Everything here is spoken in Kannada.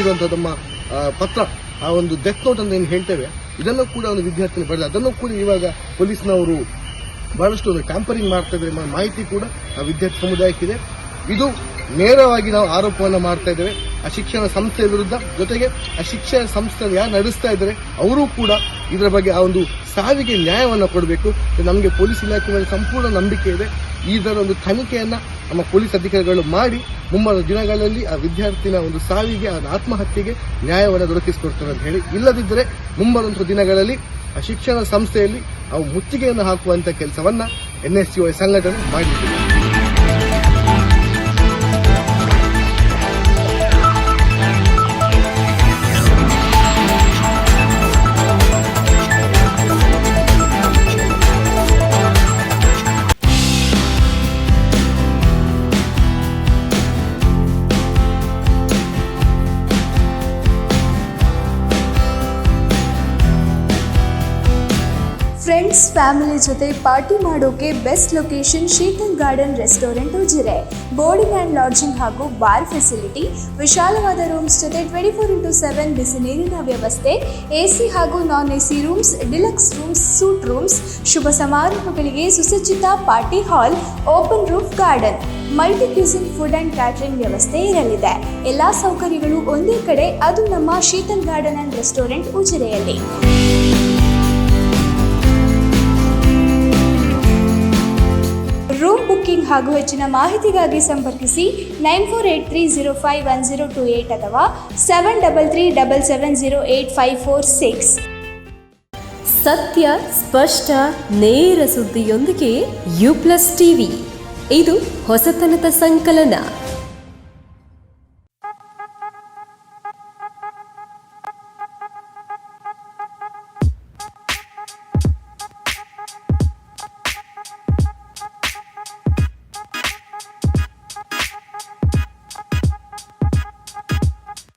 ಇರುವಂತಹ ನಮ್ಮ ಪತ್ರ, ಆ ಒಂದು ಡೆತ್ ನೋಟ್ ಅಂತ ಏನು ಹೇಳ್ತೇವೆ. ಇದನ್ನು ಕೂಡ ಒಂದು ವಿದ್ಯಾರ್ಥಿನಿ ಪಡೆದ ಅದನ್ನು ಕೂಡ ಇವಾಗ ಪೊಲೀಸ್ನವರು ಬಹಳಷ್ಟು ಒಂದು ಟ್ಯಾಂಪರಿಂಗ್ ಮಾಡ್ತಾ ಇದ್ದಾರೆ ಮಾಹಿತಿ ಕೂಡ ಆ ವಿದ್ಯಾರ್ಥಿ ಸಮುದಾಯಕ್ಕಿದೆ ಇದು. ನೇರವಾಗಿ ನಾವು ಆರೋಪವನ್ನು ಮಾಡ್ತಾ ಇದ್ದೇವೆ. ಆ ಶಿಕ್ಷಣ ಸಂಸ್ಥೆಯ ವಿರುದ್ಧ ಜೊತೆಗೆ ಆ ಶಿಕ್ಷಣ ಸಂಸ್ಥೆ ಯಾರು ನಡೆಸ್ತಾ ಇದ್ದಾರೆ, ಅವರು ಕೂಡ ಇದರ ಬಗ್ಗೆ ಆ ಒಂದು ಸಾವಿಗೆ ನ್ಯಾಯವನ್ನು ಕೊಡಬೇಕು. ನಮಗೆ ಪೊಲೀಸ್ ಇಲಾಖೆ ಮೇಲೆ ಸಂಪೂರ್ಣ ನಂಬಿಕೆ ಇದೆ. ಇದರ ಒಂದು ತನಿಖೆಯನ್ನ ನಮ್ಮ ಪೊಲೀಸ್ ಅಧಿಕಾರಿಗಳು ಮಾಡಿ ಮುಂಬರುವ ದಿನಗಳಲ್ಲಿ ಆ ವಿದ್ಯಾರ್ಥಿನ ಒಂದು ಸಾವಿಗೆ ಅದರ ಆತ್ಮಹತ್ಯೆಗೆ ನ್ಯಾಯವನ್ನು ದೊರಕಿಸಿಕೊಡ್ತಾರೆ ಅಂತ ಹೇಳಿ. ಇಲ್ಲದಿದ್ದರೆ ಮುಂಬರುವಂತಹ ದಿನಗಳಲ್ಲಿ ಆ ಶಿಕ್ಷಣ ಸಂಸ್ಥೆಯಲ್ಲಿ ಅವು ಮುತ್ತಿಗೆಯನ್ನು ಹಾಕುವಂತ ಕೆಲಸವನ್ನ ಎನ್ಎಸ್ಯುಐ ಸಂಘಟನೆ ಮಾಡಲಿದೆ ಫ್ರೆಂಡ್ಸ್ ಫ್ಯಾಮಿಲಿ ಜೊತೆ ಪಾರ್ಟಿ ಮಾಡೋಕೆ best location Sheetal garden restaurant Ujire. Boarding and lodging ಹಾಗೂ ಬಾರ್ ಫೆಸಿಲಿಟಿ ವಿಶಾಲವಾದ ರೂಮ್ಸ್ ಜೊತೆ ಟ್ವೆಂಟಿ ಫೋರ್ ಇಂಟು ಸೆವೆನ್ ಬಿಸಿ ನೀರಿನ ವ್ಯವಸ್ಥೆ ಸಿ ಹಾಗೂ non A C rooms deluxe rooms suite rooms ಶುಭ ಸಮಾರಂಭಗಳಿಗೆ ಸುಸಜ್ಜಿತ party hall open roof garden multi cuisine food and catering ವ್ಯವಸ್ಥೆ ಇರಲಿದೆ. ಎಲ್ಲ ಸೌಕರ್ಯಗಳು ಒಂದೇ ಕಡೆ, ಅದು ನಮ್ಮ ಶೀತಲ್ ಗಾರ್ಡನ್ ಆ್ಯಂಡ್ ರೆಸ್ಟೋರೆಂಟ್ ಉಜಿರೆಯಲ್ಲಿ. ಹಾಗೂ ಹೆಚ್ಚಿನ ಮಾಹಿತಿಗಾಗಿ ಸಂಪರ್ಕಿಸಿ nine four eight three zero five one zero two eight ಅಥವಾ seven double three double seven zero eight five four six. ಸತ್ಯ, ಸ್ಪಷ್ಟ, ನೇರ ಸುದ್ದಿಯೊಂದಿಗೆ ಯು ಪ್ಲಸ್ ಟಿವಿ. ಇದು ಹೊಸತನದ ಸಂಕಲನ.